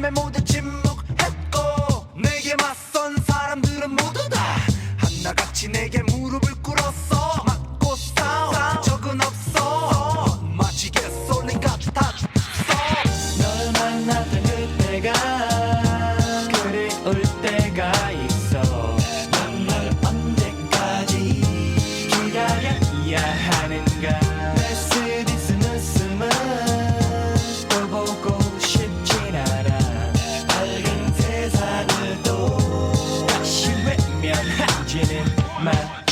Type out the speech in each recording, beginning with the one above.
밤에 모두 침묵했고 내게 맞선 사람들은 모두 다 하나같이 내게 man.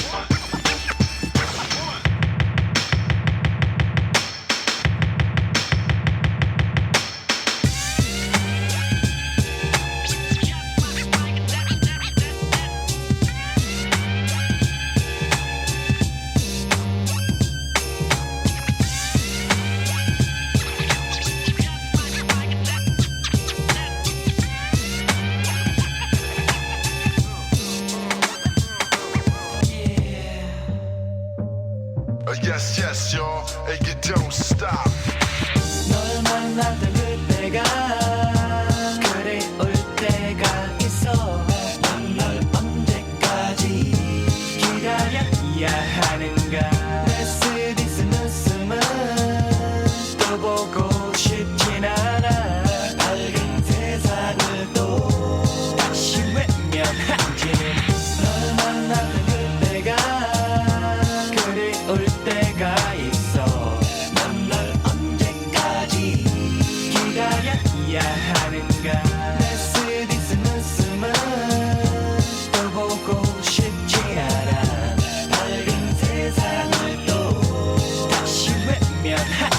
Yes, yes, y'all. And you don't stop. 널 만났던 그때가 그리 올 때가 있어. 넌널 언제까지 기다려야 올 때가 있어. 넌 널 언제까지 기다려야 하는가. 메스디슨 웃음은 또 보고 싶지 않아. 밝은 세상을 또 다시 외면하